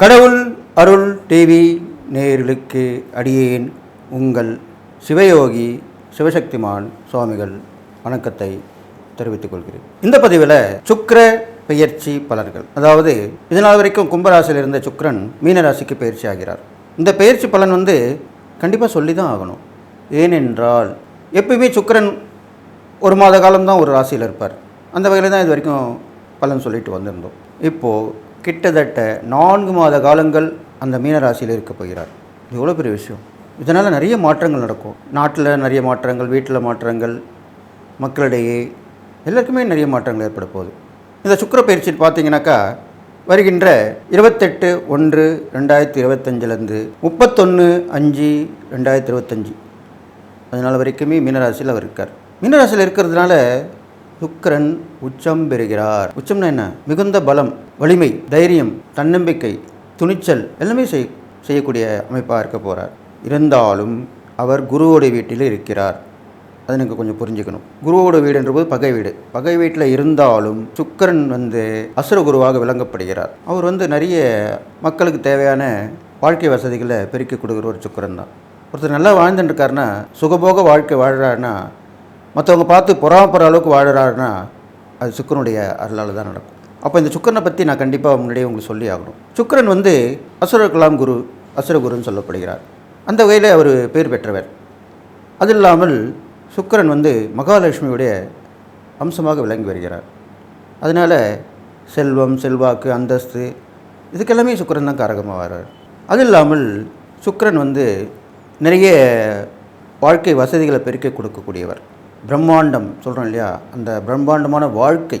கடவுள் அருள் டிவி நேர்களுக்கு அடியேன் உங்கள் சிவயோகி சிவசக்திமான் சுவாமிகள் வணக்கத்தை தெரிவித்துக் கொள்கிறேன். இந்த பதிவில் சுக்கர பெயர்ச்சி பலன்கள் அதாவது இதனால் வரைக்கும் கும்பராசியில் இருந்த சுக்கரன் மீனராசிக்கு பயிற்சி ஆகிறார். இந்த பயிற்சி பலன் வந்து கண்டிப்பாக சொல்லி தான் ஆகணும். ஏனென்றால் எப்பயுமே சுக்கிரன் ஒரு மாத காலம்தான் ஒரு ராசியில் இருப்பார். அந்த வகையில் தான் இது வரைக்கும் பலன் சொல்லிட்டு வந்திருந்தோம். இப்போது கிட்டத்தட்ட நான்கு மாத காலங்கள் அந்த மீனராசியில் இருக்க போகிறார். இது எவ்வளோ பெரிய விஷயம்? இதனால் நிறைய மாற்றங்கள் நடக்கும். நாட்டில் நிறைய மாற்றங்கள் வீட்டில் மாற்றங்கள் மக்களிடையே எல்லாருக்குமே நிறைய மாற்றங்கள் ஏற்பட போகுது. இந்த சுக்கர பயிற்சி பார்த்தீங்கன்னாக்கா வருகின்ற இருபத்தெட்டு ஒன்று ரெண்டாயிரத்தி இருபத்தஞ்சிலேருந்து முப்பத்தொன்று அஞ்சு ரெண்டாயிரத்தி இருபத்தஞ்சி. அதனால் வரைக்குமே மீனராசியில் அவர் இருக்கார். மீனராசியில் இருக்கிறதுனால சுக்கரன் உச்சம் பெறுகிறார். உச்சம்னா என்ன? மிகுந்த பலம். வலிமை தைரியம் தன்னம்பிக்கை துணிச்சல் எல்லாமே செய் செய்யக்கூடிய அமைப்பாக இருக்க போகிறார் இருந்தாலும் அவர் குருவோடைய வீட்டில் இருக்கிறார். அதை நீங்கள் கொஞ்சம் புரிஞ்சுக்கணும். குருவோட வீடுன்றபோது பகை வீடு. பகை வீட்டில் இருந்தாலும் சுக்கிரன் வந்து அசுர குருவாக விளங்கப்படுகிறார். அவர் வந்து நிறைய மக்களுக்கு தேவையான வாழ்க்கை வசதிகளை பெருக்கி கொடுக்குற ஒரு சுக்கரன் தான். ஒருத்தர் நல்லா வாழ்ந்துட்டுருக்காருன்னா சுகபோக வாழ்க்கை வாழ்கிறாருன்னா மற்றவங்க பார்த்து பொறாமப்படுற அளவுக்கு வாழ்கிறாருன்னா அது சுக்கரனுடைய அருளால் தான் நடக்கும். அப்போ இந்த சுக்கரனை பற்றி நான் கண்டிப்பாக முன்னாடியே உங்களுக்கு சொல்லி ஆகணும். சுக்கரன் வந்து அசுர கலாம் குரு அசுரகுருன்னு சொல்லப்படுகிறார். அந்த வகையில் அவர் பேர் பெற்றவர். அது இல்லாமல் சுக்கரன் வந்து மகாலட்சுமியுடைய அம்சமாக விளங்கி வருகிறார். அதனால் செல்வம் செல்வாக்கு அந்தஸ்து இதுக்கெல்லாமே சுக்கரன் தான் காரகமாக வர்றார் அது இல்லாமல் சுக்கிரன் வந்து நிறைய வாழ்க்கை வசதிகளை பெருக்கி கொடுக்கக்கூடியவர். பிரம்மாண்டம் சொல்கிறோம் இல்லையா? அந்த பிரம்மாண்டமான வாழ்க்கை.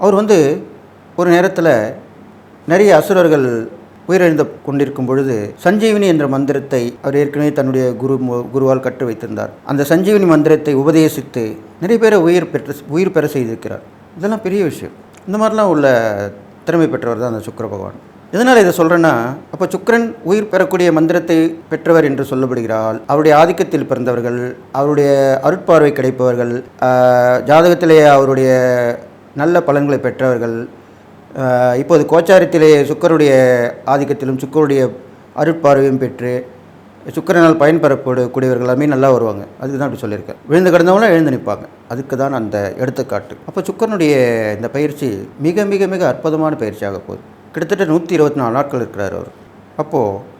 அவர் வந்து ஒரு நேரத்தில் நிறைய அசுரர்கள் உயிரிழந்து கொண்டிருக்கும் பொழுது சஞ்சீவினி என்ற மந்திரத்தை அவர் ஏற்கனவே தன்னுடைய குரு குருவால் கற்று வைத்திருந்தார். அந்த சஞ்சீவினி மந்திரத்தை உபதேசித்து நிறைய பேரை உயிர் பெற்று உயிர் பெற செய்திருக்கிறார். இதெல்லாம் பெரிய விஷயம். இந்த மாதிரிலாம் உள்ள திறமை பெற்றவர் தான் அந்த சுக்கர பகவான். எதனால் இதை சொல்கிறேன்னா அப்போ சுக்கரன் உயிர் பெறக்கூடிய மந்திரத்தை பெற்றவர் என்று சொல்லப்படுகிறால் அவருடைய ஆதிக்கத்தில் பிறந்தவர்கள் அவருடைய அருட்பார்வை கிடைப்பவர்கள் ஜாதகத்திலேயே அவருடைய நல்ல பலன்களை பெற்றவர்கள். இப்போது கோச்சாரத்திலே சுக்கருடைய ஆதிக்கத்திலும் சுக்கருடைய அருட்பார்வையும் பெற்று சுக்கரனால் பயன்பெறக்கூடியவர்கள் எல்லாமே நல்லா வருவாங்க. அதுக்கு தான் அப்படி சொல்லியிருக்கேன். விழுந்து கிடந்தவங்களும் எழுந்து நிற்பாங்க. அதுக்கு தான் அந்த எடுத்துக்காட்டு. அப்போ சுக்கரனுடைய இந்த பயிற்சி மிக மிக மிக அற்புதமான பயிற்சியாக போகுது. கிட்டத்தட்ட நூற்றி இருபத்தி நாலு நாட்கள் இருக்கிறார் அவர். அப்போது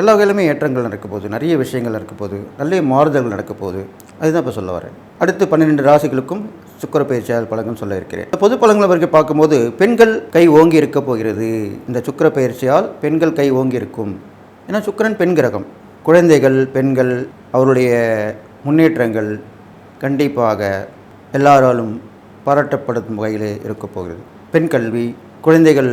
எல்லா வகையிலுமே ஏற்றங்கள் நடக்க போகுது நிறைய விஷயங்கள் நடக்க போகுது மாறுதல்கள் நடக்க போகுது அதுதான் இப்போ சொல்ல வரேன். அடுத்து பன்னிரெண்டு ராசிகளுக்கும் சுக்கர பயிற்சியால் பலன்கள் சொல்ல இருக்கிறேன். பொது பலன்களை வரைக்கும் பார்க்கும்போது பெண்கள் கை ஓங்கி இருக்க போகிறது. இந்த சுக்கிர பயிற்சியால் பெண்கள் கை ஓங்கி இருக்கும். ஏன்னா சுக்கிரன் பெண் கிரகம். குழந்தைகள் பெண்கள் அவருடைய முன்னேற்றங்கள் கண்டிப்பாக எல்லாராலும் பாராட்டப்படும் வகையில் இருக்க போகிறது. பெண் கல்வி குழந்தைகள்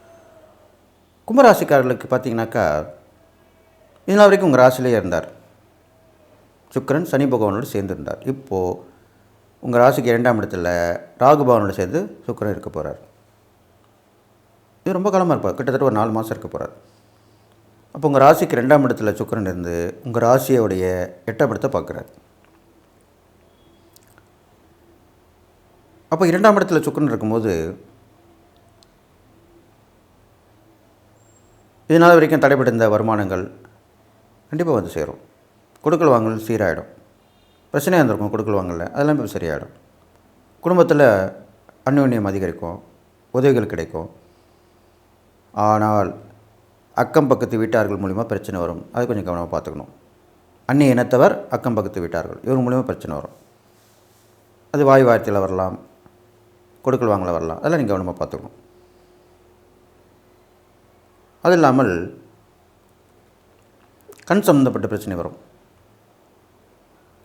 கும்பராசிக்காரர்களுக்கு பார்த்தீங்கன்னாக்கா இதனால் வரைக்கும் உங்கள் ராசிலேயே இருந்தார். சுக்கிரன் சனி பகவானோடு சேர்ந்துருந்தார். இப்போது உங்கள் ராசிக்கு இரண்டாம் இடத்துல ராகு பகவானோடு சேர்ந்து சுக்கிரன் இருக்க போகிறார் இது ரொம்ப காலமாக இருப்பார். கிட்டத்தட்ட ஒரு நாலு மாதம் இருக்க போகிறார் அப்போ உங்கள் ராசிக்கு ரெண்டாம் இடத்துல சுக்கரன் இருந்து உங்கள் ராசியோடைய எட்டாம் இடத்தை பார்க்குறார். அப்போ இரண்டாம் இடத்துல சுக்கரன் இருக்கும்போது இதனால் வரைக்கும் தடைபட்டிருந்த வருமானங்கள் கண்டிப்பாக வந்து சேரும். கொடுக்கல் வாங்கல் சீராயிடும். பிரச்சனையாக இருந்திருக்கும் கொடுக்கல் வாங்கல அதெல்லாம் இப்போ சரியாயிடும். குடும்பத்தில் அந்யோன்யம் அதிகரிக்கும் உதவிகள் கிடைக்கும். ஆனால் அக்கம் பக்கத்து வீட்டார்கள் மூலிமா பிரச்சனை வரும். அது கொஞ்சம் கவனமாக பார்த்துக்கணும். அந்நிய இனத்தவர் அக்கம் பக்கத்து வீட்டார்கள் இவங்க மூலிமா பிரச்சனை வரும். அது வாய் வார்த்தையில் வரலாம் கொடுக்கல் வாங்கல வரலாம் அதெல்லாம் நீங்கள் கவனமாக பார்த்துக்கணும். அது இல்லாமல் கண் சம்மந்தப்பட்ட பிரச்சனை வரும்.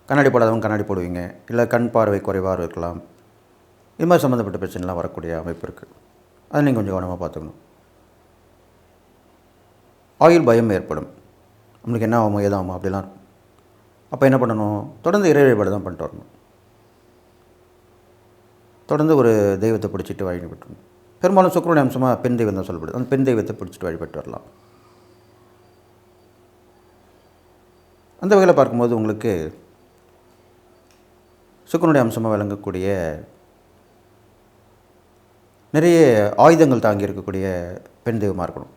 கண்ணாடி போடாதவங்க கண்ணாடி போடுவீங்க. இல்லை கண் பார்வை குறைவாக இருக்கலாம். இது மாதிரி சம்மந்தப்பட்ட பிரச்சனைலாம் வரக்கூடிய அமைப்பு இருக்குது அதை நீங்கள் கொஞ்சம் கவனமாக பார்த்துக்கணும். ஆயுள் பயம் ஏற்படும். நம்மளுக்கு என்ன ஆகுமோ ஏதாகுமோ அப்படிலாம். இருக்கும் அப்போ என்ன பண்ணணும்? தொடர்ந்து இறை வழிபாடு தான் பண்ணிட்டு வரணும். தொடர்ந்து ஒரு தெய்வத்தை பிடிச்சிட்டு வழிபட்டுணும் பெரும்பாலும் சுக்கரனுடைய அம்சமாக பெண் தெய்வம் தான் சொல்லப்படுது. அந்த பெண் தெய்வத்தை பிடிச்சிட்டு வழிபட்டு வரலாம். அந்த வகையில் பார்க்கும்போது உங்களுக்கு சுக்கரனுடைய அம்சமாக விளங்கக்கூடிய நிறைய ஆயுதங்கள் தாங்கி இருக்கக்கூடிய பெண் தெய்வமாக இருக்கணும்.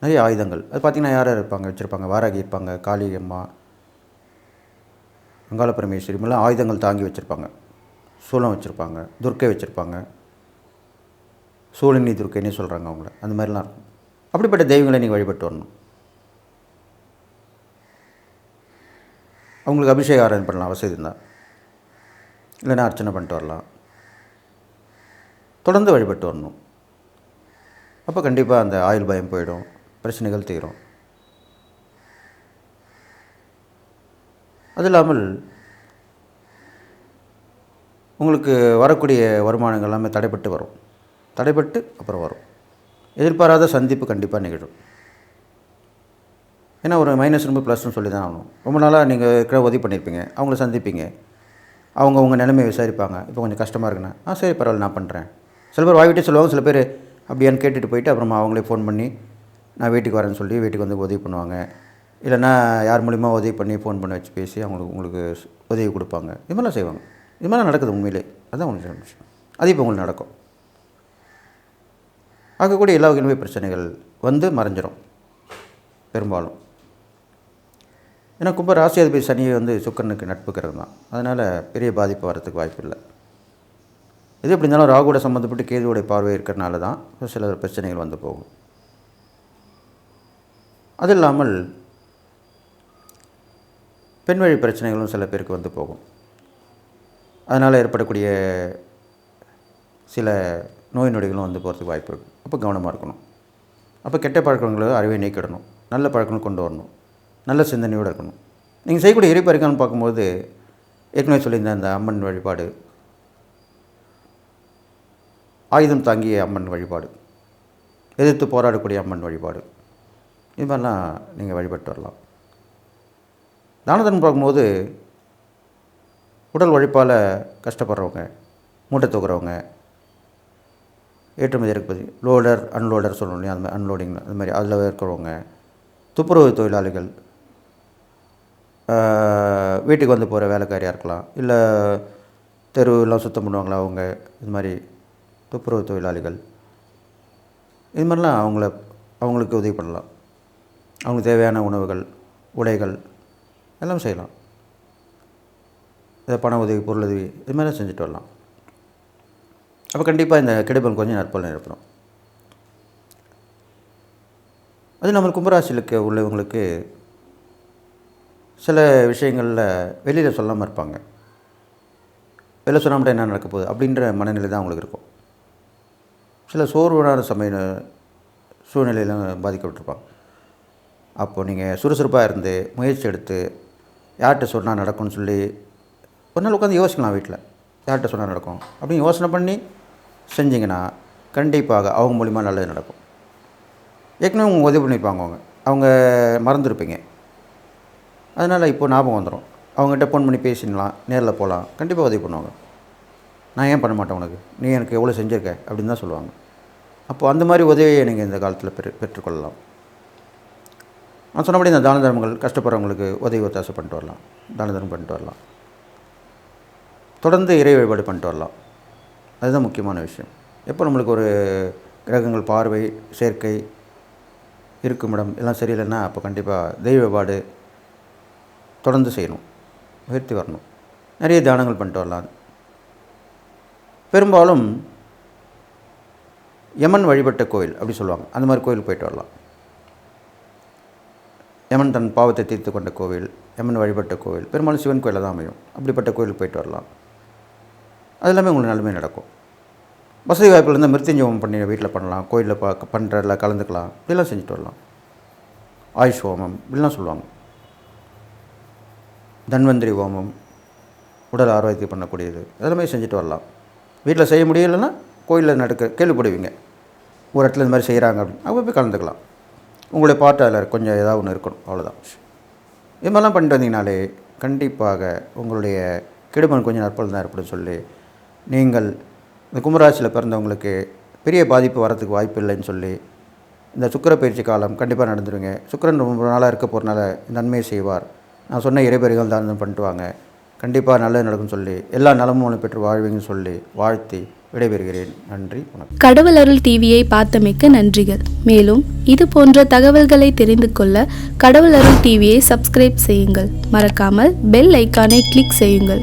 நிறைய ஆயுதங்கள். அது பார்த்திங்கன்னா யார் யார் இருப்பாங்க? வச்சுருப்பாங்க. வாராகி இருப்பாங்க. காளி அம்மா அங்காள பரமேஸ்வரி ஆயுதங்கள் தாங்கி வச்சுருப்பாங்க. சூலம் வச்சுருப்பாங்க. துர்க்கை வச்சுருப்பாங்க. சூழ்நிலை துர்க்கைன்னு சொல்கிறாங்க அவங்கள? அந்த மாதிரிலாம். இருக்கும் அப்படிப்பட்ட தெய்வங்களை நீங்கள் வழிபட்டு வரணும். அவங்களுக்கு அபிஷேக ஆராதனை பண்ணலாம் வசதி இருந்தால் இல்லைன்னா அர்ச்சனை பண்ணிட்டு வரலாம். தொடர்ந்து வழிபட்டு வரணும். அப்போ கண்டிப்பாக அந்த ஆயுள் பயம் போயிடும் பிரச்சனைகள் தீரும். அது இல்லாமல் உங்களுக்கு வரக்கூடிய வருமானங்கள் எல்லாமே தடைப்பட்டு வரும். தடைப்பட்டு அப்புறம் வரும். எதிர்பாராத சந்திப்பு கண்டிப்பாக நிகழும். ஏன்னா ஒரு மைனஸ் ரொம்ப ப்ளஸ்னு சொல்லி தான் ஆகணும். ரொம்ப நாளாக நீங்கள் இருக்கிற உதவி பண்ணியிருப்பீங்க அவங்கள சந்திப்பீங்க. அவங்க உங்கள் நிலைமையை விசாரிப்பாங்க. இப்போ கொஞ்சம் கஷ்டமாக இருக்குண்ணா ஆ சரி பரவாயில்ல நான் பண்ணுறேன் சில பேர் வாய்விட்டே சொல்லுவாங்க. சில பேர் அப்படியான்னு கேட்டுட்டு போயிட்டு அப்புறமா அவங்களே ஃபோன் பண்ணி நான் வீட்டுக்கு வரேன்னு சொல்லி வீட்டுக்கு வந்து உதவி பண்ணுவாங்க. இல்லைன்னா யார் மூலிமா உதவி பண்ணி ஃபோன் பண்ணி வச்சு பேசி அவங்களுக்கு உங்களுக்கு உதவி கொடுப்பாங்க. இது மாதிரிலாம் செய்வாங்க. இது மாதிரிலாம் நடக்குது உண்மையிலே. அதுதான் உங்களுக்கு விஷயம். அது இப்போ உங்களுக்கு நடக்கும். ஆகக்கூடிய எல்லா வகையிலுமே பிரச்சனைகள் வந்து மறைஞ்சிரும். பெரும்பாலும். ஏன்னா கும்ப ராசியாதிபதி சனியை வந்து சுக்கரனுக்கு நட்புக்கிறது தான். அதனால் பெரிய பாதிப்பு வரத்துக்கு வாய்ப்பு இல்லை இது எப்படி இருந்தாலும் ராகுவோட சம்மந்தப்பட்டு கேதுவோடைய பார்வை இருக்கிறனால தான் சில பிரச்சனைகள் வந்து போகும். அது இல்லாமல் பெண் வழி பிரச்சனைகளும் சில பேருக்கு வந்து போகும். அதனால் ஏற்படக்கூடிய சில நோய் நொடிகளும் வந்து போகிறதுக்கு வாய்ப்பு இருக்குது அப்போ கவனமாக இருக்கணும். அப்போ கெட்ட பழக்கங்களை அறவே நீக்கிடணும். நல்ல பழக்கங்கள் கொண்டு வரணும். நல்ல சிந்தனையோடு இருக்கணும். நீங்கள் செய்யக்கூடிய இறைப்பறிக்கணும்னு பார்க்கும்போது ஏற்கனவே சொல்லியிருந்தேன் அந்த அம்மன் வழிபாடு ஆயுதம் தாங்கிய அம்மன் வழிபாடு எதிர்த்து போராடக்கூடிய அம்மன் வழிபாடு இது மாதிரிலாம் நீங்கள் வழிபட்டு வரலாம். தானதன் பார்க்கும்போது உடல் உழைப்பால் கஷ்டப்படுறவங்க மூட்டை தூக்குறவங்க ஏற்றுமதி இறக்குமதி லோடர் அன்லோடர் சொல்லணும் இல்லையா? அந்த மாதிரி அன்லோடிங் அந்த மாதிரி. அதில் இருக்கிறவங்க துப்புரவு தொழிலாளிகள் வீட்டுக்கு வந்து போகிற வேலைக்காரியாக இருக்கலாம். இல்லை தெருவெல்லாம் சுத்தம் பண்ணுவாங்களா அவங்க? இது மாதிரி துப்புரவு தொழிலாளிகள். இது மாதிரிலாம் அவங்கள அவங்களுக்கு உதவி பண்ணலாம். அவங்களுக்கு தேவையான உணவுகள் உடைகள் எல்லாம் செய்யலாம். இதை பண உதவி பொருளுதவி இது மாதிரிலாம் செஞ்சுட்டு வரலாம். அப்போ கண்டிப்பாக இந்த கெடுபல் கொஞ்சம் நற்பலன் ஏற்படும். அது நம்ம கும்பராசிலுக்கு உள்ளவங்களுக்கு சில விஷயங்களில் வெளியில் சொல்லாமல் இருப்பாங்க. வெளில சொல்லாமல் என்ன நடக்க போகுது அப்படின்ற மனநிலை தான் அவங்களுக்கு இருக்கும். சில சோர்வான சமய சூழ்நிலையில் பாதிக்கப்பட்டிருப்பாங்க. அப்போது நீங்கள் சுறுசுறுப்பாக இருந்து முயற்சி எடுத்து யார்கிட்ட சொன்னால் நடக்கும்னு சொல்லி ஒரு நாள் உட்காந்து யோசிக்கலாம் வீட்டில் யார்கிட்ட சொன்னால் நடக்கும் அப்படின்னு யோசனை பண்ணி செஞ்சிங்கன்னா கண்டிப்பாக அவங்க மூலிமா நல்லது நடக்கும். ஏற்கனவே அவங்க உதவி பண்ணியிருப்பாங்க அவங்க. அவங்க மறந்துருப்பீங்க. அதனால் இப்போ ஞாபகம் வந்துடும் அவங்ககிட்ட ஃபோன் பண்ணி பேசிடலாம் நேரில் போகலாம். கண்டிப்பாக உதவி பண்ணுவாங்க. நான் ஏன் பண்ண மாட்டேன் உனக்கு? நீ எனக்கு எவ்வளோ செஞ்சுருக்க? அப்படின்னு தான் சொல்லுவாங்க. அப்போ அந்த மாதிரி உதவியை நீங்கள் இந்த காலத்தில் பெற்று பெற்றுக்கொள்ளலாம். நான் சொன்னபடி இந்த தான தர்மங்கள் கஷ்டப்படுறவங்களுக்கு உதவி ஒத்தாசை பண்ணிட்டு வரலாம். தான தர்மம் பண்ணிட்டு வரலாம். தொடர்ந்து இறை வழிபாடு பண்ணிட்டு வரலாம். அதுதான் முக்கியமான விஷயம். எப்போ நம்மளுக்கு ஒரு கிரகங்கள் பார்வை சேர்க்கை இருக்குமிடம் எல்லாம் சரியில்லைன்னா அப்போ கண்டிப்பாக தெய்வ வழிபாடு தொடர்ந்து செய்யணும். உயர்த்தி வரணும். நிறைய தியானங்கள் பண்ணிட்டு வரலாம். பெரும்பாலும் யமன் வழிபட்ட கோயில் அப்படி சொல்லுவாங்க. அந்த மாதிரி கோயில் போயிட்டு வரலாம். யமன் தன் பாவத்தை தீர்த்து கொண்ட கோவில் யமன் வழிபட்ட கோவில். பெரும்பாலும் சிவன் கோயிலில் தான் அமையும். அப்படிப்பட்ட கோயிலுக்கு போயிட்டு வரலாம். அது எல்லாமே உங்களுக்கு நல்லமே நடக்கும். வசதி வாய்ப்பில் இருந்தால் மிருத்யுஞ்சவம் பண்ணி வீட்டில் பண்ணலாம் கோயிலில் பா பண்ணுறதில் கலந்துக்கலாம் இப்படிலாம் செஞ்சுட்டு வரலாம். ஆயுஷ் ஹோமம் இப்படிலாம் சொல்லுவாங்க. தன்வந்திரி ஹோமம் உடல் ஆரோக்கியம் பண்ணக்கூடியது அதெல்லாமே செஞ்சுட்டு வரலாம். வீட்டில் செய்ய முடியலைன்னா கோயிலில் நடக்க கேள்விப்படுவீங்க. ஒரு இடத்துல இந்த மாதிரி செய்கிறாங்க அப்படின்னு. அவங்க போய் கலந்துக்கலாம். உங்களுடைய பாட்டு அதில் கொஞ்சம் ஏதாவது ஒன்று இருக்கணும் அவ்வளோதான் இது மாதிரிலாம் பண்ணிட்டு வந்தீங்கனாலே கண்டிப்பாக உங்களுடைய கெடுமன் கொஞ்சம் நற்பல் தான் ஏற்படும் சொல்லி நீங்கள் இந்த கும்பராசியில் பிறந்தவங்களுக்கு பெரிய பாதிப்பு வரத்துக்கு வாய்ப்பு இல்லைன்னு சொல்லி இந்த சுக்கர பயிற்சி காலம் கண்டிப்பாக நடந்துருங்க. சுக்கிரன் ரொம்ப நாளாக இருக்க போகிறனால நன்மையை செய்வார். நான் சொன்ன இறைபறிகள் தான் பண்ணிட்டு வாங்க. கண்டிப்பாக நல்லது நடக்கும்னு சொல்லி எல்லா நலமும் பெற்று வாழ்வீங்கன்னு சொல்லி வாழ்த்தி விடைபெறுகிறேன். நன்றி வணக்கம். கடவுள் அருள் டிவியை பார்த்தமைக்க நன்றிகள். மேலும் இது போன்ற தகவல்களை தெரிந்து கொள்ள கடவுள் அருள் டிவியை சப்ஸ்கிரைப் செய்யுங்கள். மறக்காமல் பெல் ஐக்கானை கிளிக் செய்யுங்கள்.